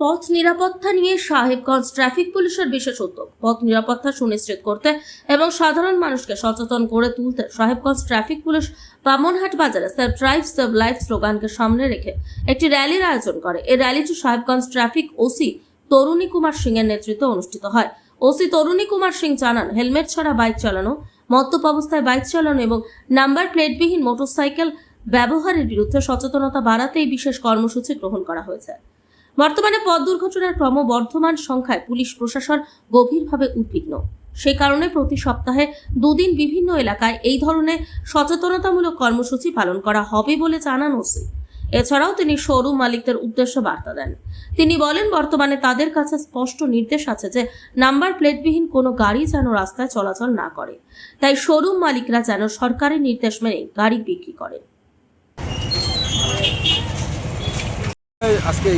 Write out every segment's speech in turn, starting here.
পথ নিরাপত্তা নিয়ে সাহেবগঞ্জ ট্রাফিক পুলিশের বিশেষ উদ্যোগ। পথ নিরাপত্তা সুনিশ্চিত করতে এবং সাধারণ মানুষকে সচেতন করে তুলতে সাহেবগঞ্জ ট্রাফিক পুলিশ বামনহাট বাজারে সেভ ড্রাইভ সেভ লাইফ স্লোগানকে সামনে রেখে একটি র্যালির আয়োজন করে। এই র্যালিটি সাহেবগঞ্জ ট্রাফিক ওসি তরুণী কুমার সিং এর নেতৃত্বে অনুষ্ঠিত হয়। ওসি তরুণী কুমার সিং জানান, হেলমেট ছাড়া বাইক চালানো, মদ্যপ অবস্থায় বাইক চালানো এবং নাম্বার প্লেটবিহীন মোটরসাইকেল ব্যবহারের বিরুদ্ধে সচেতনতা বাড়াতে এই বিশেষ কর্মসূচি গ্রহণ করা হয়েছে। বর্তমানে পথ দুর্ঘটনার ক্রমবর্ধমান সংখ্যায় পুলিশ প্রশাসন গভীরভাবে উদ্বিগ্ন। সে কারণে প্রতি সপ্তাহে দুদিন বিভিন্ন এলাকায় এই ধরনের সচেতনতামূলক কর্মসূচি পালন করা হবে বলে জানান ওসি। এছাড়াও তিনি শোরুম মালিকদের উদ্দেশ্যে বার্তা দেন। তিনি বলেন, বর্তমানে তাদের কাছে স্পষ্ট নির্দেশ আছে যে নাম্বার প্লেটবিহীন কোনো গাড়ি যেন রাস্তায় চলাচল না করে। তাই শোরুম মালিকরা যেন সরকারি নির্দেশ মেনে গাড়ি বিক্রি করে আজকে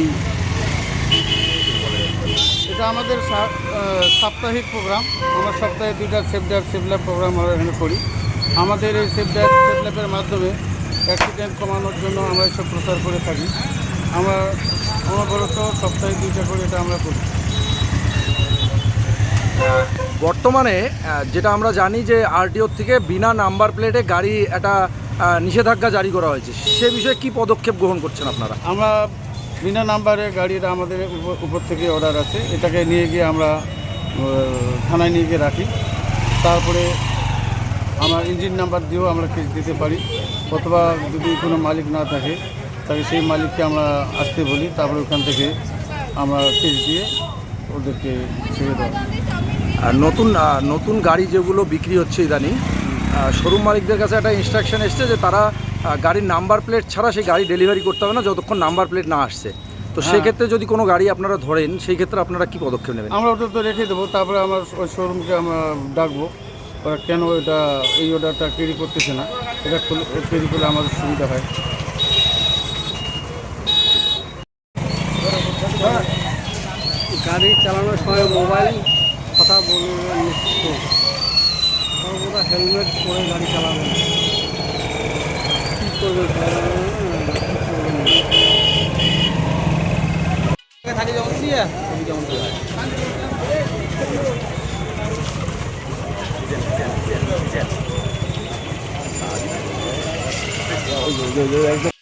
আমাদের সাপ্তাহিক প্রোগ্রাম। আমরা সপ্তাহে দুইটা safe drive safe lab program আমরা এখানে করি। আমাদের এই সেফ ড্রাইভ সেফ ল্যাবের মাধ্যমে অ্যাক্সিডেন্ট কমানোর জন্য আমরা এসব প্রচার করে থাকি। আমরা অনবরত সপ্তাহে দুইটা করে এটা আমরা করি। বর্তমানে যেটা আমরা জানি যে আরটিওর থেকে বিনা নাম্বার প্লেটে গাড়ি একটা নিষেধাজ্ঞা জারি করা হয়েছে। সে বিষয়ে কি পদক্ষেপ গ্রহণ করছেন আপনারা? আমরা বিনা নাম্বারে গাড়িটা আমাদের উপর- থেকে অর্ডার আছে। এটাকে নিয়ে গিয়ে আমরা থানায় নিয়ে গিয়ে রাখি। তারপরে আমার ইঞ্জিন নাম্বার দিয়েও আমরা কেস দিতে পারি। অথবা যদি কোনো মালিক না থাকে, তাহলে সেই মালিককে আমরা আসতে বলি। তারপরে ওখান থেকে আমরা কেস দিয়ে ওদেরকে ছেড়ে দেওয়া আর নতুন নতুন গাড়ি যেগুলো বিক্রি হচ্ছে ইদানিং শোরুম মালিকদের কাছে একটা ইনস্ট্রাকশন এসছে যে তারা গাড়ির নাম্বার প্লেট ছাড়া সেই গাড়ি ডেলিভারি করতে হবে না যতক্ষণ নাম্বার প্লেট না আসছে। তো হ্যাঁ। সেক্ষেত্রে যদি কোনো গাড়ি আপনারা ধরেন সেই ক্ষেত্রে আপনারা কি পদক্ষেপ নেবেন? আমরা ওটা তো রেখে দেবো তারপরে আমার ওই শোরুমকে আমরা ডাকবো। ওরা কেন এটা এই অর্ডারটা ক্যারি করতেছে না? এটা ক্যারি করলে আমাদের সুবিধা হয়। গাড়ি চালানোর সময় মোবাইল কথা বলবেন সর্বদা হেলমেট পরে গাড়ি চালাবেন থাকে যখন দিয়ে যখন একদম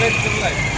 Let's go.